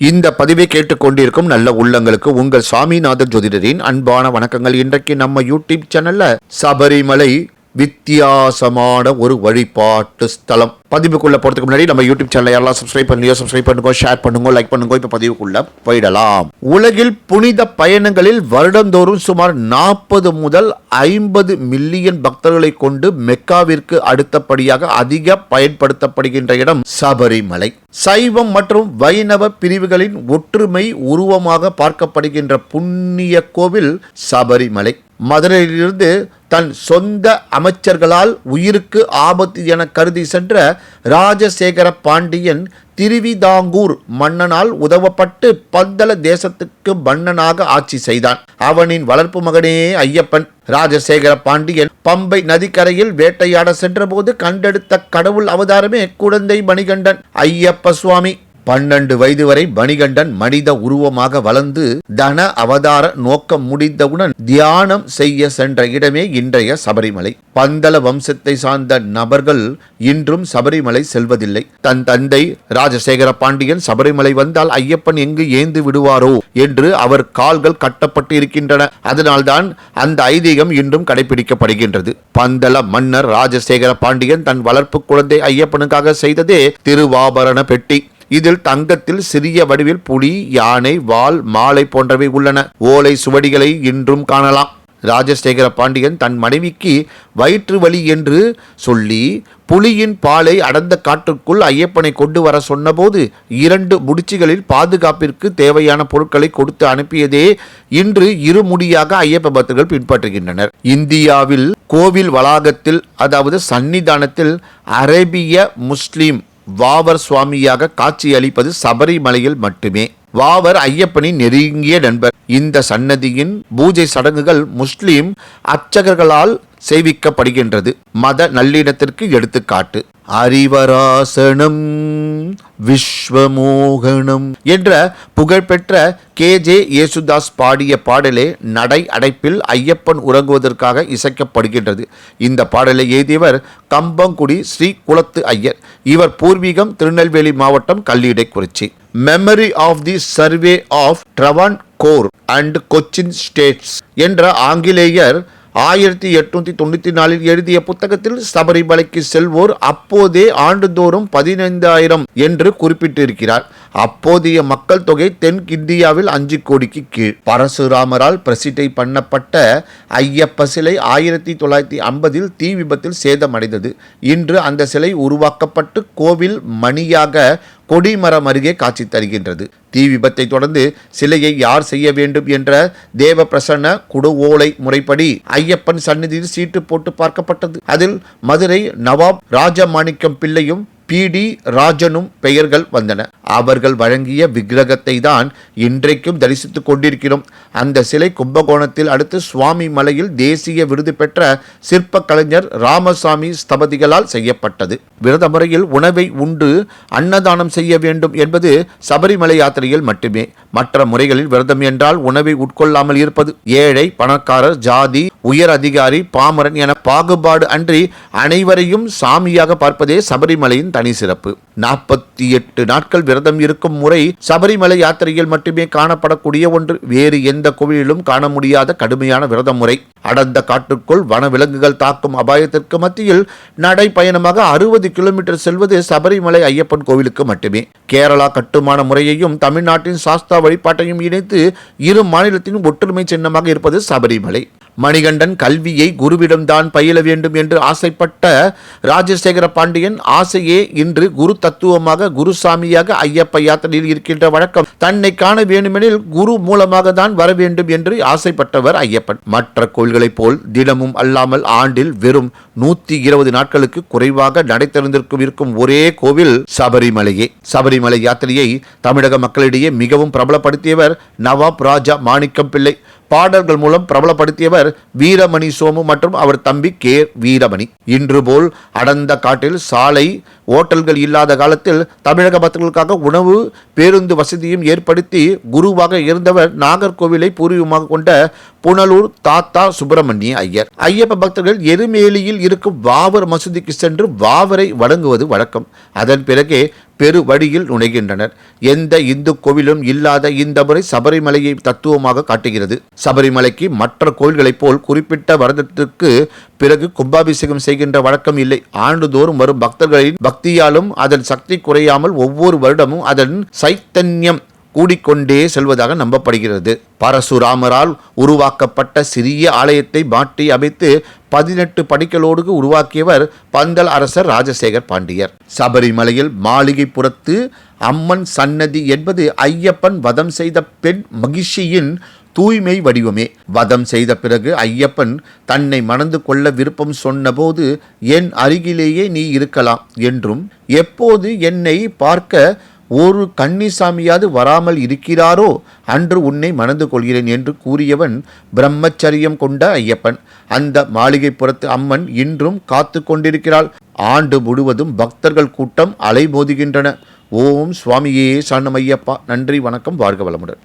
இந்த பதிவை கேட்டுக்கொண்டிருக்கும் நல்ல உள்ளங்களுக்கு உங்கள் சாமிநாதன் ஜோதிடரின் அன்பான வணக்கங்கள் இன்றைக்கு நம்ம யூடியூப் சேனல்ல சபரிமலை வித்தியாசமான ஒரு வழிபாட்டு ஸ்தலம். பதிவுக்குள்ளே போகிறதுக்கு முன்னாடி நம்ம யூடியூப் சேனலை யாரெல்லாம் சப்ஸ்கிரைப் பண்ணியோ சப்ஸ்கிரைப் பண்ணுங்க ஷேர் பண்ணுங்க லைக் பண்ணுங்க இப்போ பதிவுக்குள்ளே போயிடலாம். உலகில் புனித பயணங்களில் வருடந்தோறும் சுமார் நாற்பது முதல் ஐம்பது மில்லியன் பக்தர்களை கொண்டு மெக்காவிற்கு அடுத்தபடியாக அதிக பயன்படுத்தப்படுகின்ற இடம் சபரிமலை. சைவம் மற்றும் வைணவ பிரிவுகளின் ஒற்றுமை உருவமாக பார்க்கப்படுகின்ற புண்ணிய கோவில் சபரிமலை. மதுரையிலிருந்து தன் சொந்த அமைச்சர்களால் உயிருக்கு ஆபத்து என கருதி சென்ற ராஜசேகர பாண்டியன் திருவிதாங்கூர் மன்னனால் உதவப்பட்டு பந்தல தேசத்துக்கு மன்னனாக ஆட்சி செய்தான். அவனின் வளர்ப்பு மகனே ஐயப்பன். ராஜசேகர பாண்டியன் பம்பை நதிக்கரையில் வேட்டையாட சென்றபோது கண்டெடுத்த கடவுள் அவதாரமே குழந்தை மணிகண்டன். ஐயப்ப சுவாமி. பன்னெண்டு வயது வரை மணிகண்டன் மனித உருவமாக வளர்ந்து தன அவதார நோக்கம் முடிந்தவுடன் தியானம் செய்ய சென்ற இடமே இன்றைய சபரிமலை. பந்தல வம்சத்தை சார்ந்த நபர்கள் இன்றும் சபரிமலை செல்வதில்லை. தன் தந்தை ராஜசேகர பாண்டியன் சபரிமலை வந்தால் ஐயப்பன் எங்கு ஏந்து விடுவாரோ என்று அவர் கால்கள் கட்டப்பட்டு இருக்கின்றன அதனால்தான் அந்த ஐதீகம் இன்றும் கடைபிடிக்கப்படுகின்றது. பந்தல மன்னர் ராஜசேகர பாண்டியன் தன் வளர்ப்பு குழந்தை ஐயப்பனுக்காக செய்ததே திருவாபரண பெட்டி. இதில் தங்கத்தில் சிறிய வடிவில் புலி யானை வால் மாலை போன்றவை உள்ளன. ஓலை சுவடிகளை இன்றும் காணலாம். ராஜசேகர பாண்டியன் தன் மனைவிக்கு வயிற்று வலி என்று சொல்லி புலியின் பாலை அடர்ந்த காட்டுக்குள் ஐயப்பனை கொண்டு வர சொன்னபோது இரண்டு முடிச்சுகளில் பாதுகாப்பிற்கு தேவையான பொருட்களை கொடுத்து அனுப்பியதே இன்று இருமுடியாக ஐயப்ப பக்தர்கள் பின்பற்றுகின்றனர். இந்தியாவில் கோவில் வளாகத்தில் அதாவது சன்னிதானத்தில் அரேபிய முஸ்லீம் வாவர் சுவாமியாக காட்சியளிப்பது சபரிமலையில் மட்டுமே. வாவர் ஐயப்பனின் நெருங்கிய நண்பர். இந்த சன்னதியின் பூஜை சடங்குகள் முஸ்லிம் அர்ச்சகர்களால் செய்விக்கப்படுகின்றது. மத நல்லிணத்திற்கு எடுத்துக்காட்டு அறிவராசனம் விஸ்வமோகனம் என்ற புகழ்பெற்ற கே. ஜே. யேசுதாஸ் பாடிய பாடலே நடை அடைப்பில் ஐயப்பன் உறங்குவதற்காக இசைக்கப்படுகின்றது. இந்த பாடலை எழுதியவர் கம்பங்குடி ஸ்ரீ குலத்து ஐயர். இவர் பூர்வீகம் திருநெல்வேலி மாவட்டம் Kallidaikurichi. Memory of the survey of Travancore and Cochin states என்ற ஆங்கிலேயர் ஆயிரத்தி எட்நூத்தி தொண்ணூத்தி நாலில் எழுதிய புத்தகத்தில் சபரிமலைக்கு செல்வோர் அப்போதே ஆண்டுதோறும் பதினைந்தாயிரம் என்று குறிப்பிட்டிருக்கிறார். அப்போதைய மக்கள் தொகை தென் இந்தியாவில் அஞ்சு கோடிக்கு கீழ். பரசுராமரால் பிரசிட்டை பண்ணப்பட்ட ஐயப்ப சிலை ஆயிரத்தி தொள்ளாயிரத்தி ஐம்பதில் தீ விபத்தில் சேதமடைந்தது. இன்று அந்த சிலை உருவாக்கப்பட்டு கோவில் மணியாக கொடிமரம் அருகே காட்சி தருகின்றது. தீ விபத்தை தொடர்ந்து சிலையை யார் செய்ய வேண்டும் என்ற தேவ பிரசன்ன குடுவோலை முறைப்படி ஐயப்பன் சந்நிதியில் சீட்டு போட்டு பார்க்கப்பட்டது. அதில் மதுரை நவாப் ராஜமாணிக்கம் பிள்ளையும் பி. டி. ராஜனும் பெயர்கள் வந்தன. அவர்கள் வழங்கிய விக்கிரகத்தை தான் இன்றைக்கும் தரிசித்துக் கொண்டிருக்கிறோம். அந்த சிலை கும்பகோணத்தில் அடுத்து சுவாமி மலையில் தேசிய விருது பெற்ற சிற்ப கலைஞர் ராமசாமி ஸ்தபதிகளால் செய்யப்பட்டது. விரத முறையில் உணவை உண்டு அன்னதானம் செய்ய வேண்டும் என்பது சபரிமலை யாத்திரையில் மட்டுமே. மற்ற முறைகளில் விரதம் என்றால் உணவை உட்கொள்ளாமல் இருப்பது. ஏழை பணக்காரர் ஜாதி உயர் அதிகாரி பாமரன் என பாகுபாடு அன்றி அனைவரையும் சாமியாக பார்ப்பதே சபரிமலையின் தனி சிறப்பு. நாற்பத்தி எட்டு நாட்கள் விரதம் இருக்கும் முறை சபரிமலை யாத்திரையில் மட்டுமே காணப்படக்கூடிய ஒன்று. வேறு எந்த கோவிலிலும் காண முடியாத கடுமையான விரத முறை. அடர்ந்த காட்டுக்குள் வனவிலங்குகள் தாக்கும் அபாயத்திற்கு மத்தியில் நடைப்பயணமாக அறுபது கிலோமீட்டர் செல்வது சபரிமலை ஐயப்பன் கோவிலுக்கு மட்டுமே. கேரளா கட்டுமான முறையையும் தமிழ்நாட்டின் சாஸ்தா வழிபாட்டையும் இணைத்து இரு மாநிலத்தின் ஒற்றுமை சின்னமாக இருப்பது சபரிமலை. மணிகண்டன் கல்வியை குருவிடம்தான் பயில வேண்டும் என்று ஆசைப்பட்ட ராஜசேகர பாண்டியன் ஆசையே இன்று குரு தத்துவமாக குருசாமியாக ஐயப்ப யாத்திரையில் இருக்கின்ற வழக்கம். தன்னை காண வேண்டுமெனில் குரு மூலமாக தான் வர வேண்டும் என்று ஆசைப்பட்டவர் ஐயப்பன். மற்ற கோள்களைப் போல் தினமும் அல்லாமல் ஆண்டில் வெறும் நூத்தி இருபது நாட்களுக்கு குறைவாக நடை திறந்திருக்கும் இருக்கும் ஒரே கோவில் சபரிமலையே. சபரிமலை யாத்திரையை தமிழக மக்களிடையே மிகவும் பிரபலப்படுத்தியவர் நவாப் ராஜா மாணிக்கம் பிள்ளை பாடல்கள் மூலம் பிரபலப்படுத்தியவர் வீரமணி சோமு மற்றும் அவர் தம்பி கே வீரமணி. இன்று போல் அடர்ந்த காட்டில் சாலை ஓட்டல்கள் இல்லாத காலத்தில் தமிழக பக்தர்களுக்காக உணவு பேருந்து வசதியும் ஏற்படுத்தி குருவாக இருந்தவர் நாகர்கோவிலை பூர்வீகமாக கொண்ட புனலூர் தாத்தா சுப்பிரமணிய ஐயர். ஐயப்ப பக்தர்கள் எருமேலியில் இருக்கும் வாவர் மசூதிக்கு சென்று வாவரை வழங்குவது வழக்கம். அதன் பிறகே பெரு வழியில் நுழைகின்றனர். எந்த இந்து கோவிலும் இல்லாத இந்த முறை சபரிமலையை தத்துவமாக காட்டுகிறது. சபரிமலைக்கு மற்ற கோயில்களைப் போல் குறிப்பிட்ட வருடத்திற்கு பிறகு கும்பாபிஷேகம் செய்கின்ற வழக்கம் இல்லை. ஆண்டுதோறும் வரும் பக்தர்களின் பக்தியாலும் அதன் சக்தி குறையாமல் ஒவ்வொரு வருடமும் அதன் சைத்தன்யம் கூடிக்கொண்டே செல்வதாக நம்பப்படுகிறது. பரசுராமரால் உருவாக்கப்பட்ட சிறிய ஆலயத்தை மாற்றி அமைத்து பதினெட்டு படிக்கலோடு உருவாக்கியவர் பந்தல் அரசர் ராஜசேகர் பாண்டியர். சபரிமலையில் மாளிகைப்புறத்து அம்மன் சன்னதி என்பது ஐயப்பன் வதம் செய்த பெண் மகிஷியின் தூய்மை வடிவமே. வதம் செய்த பிறகு ஐயப்பன் தன்னை மணந்து கொள்ள விருப்பம் சொன்னபோது என் அருகிலேயே நீ இருக்கலாம் என்றும் எப்போது என்னை பார்க்க ஒரு கன்னிசாமியாவது வராமல் இருக்கிறாரோ அன்று உன்னை மணந்து கொள்கிறேன் என்று கூறியவன் பிரம்மச்சரியம் கொண்ட ஐயப்பன். அந்த மாளிகைப்புறத்து அம்மன் இன்றும் காத்து கொண்டிருக்கிறாள். ஆண்டு முழுவதும் பக்தர்கள் கூட்டம் அலைமோதுகின்றன. ஓம் சுவாமியே சரணமையப்பா நன்றி வணக்கம். வாழ்க வளமுடன்.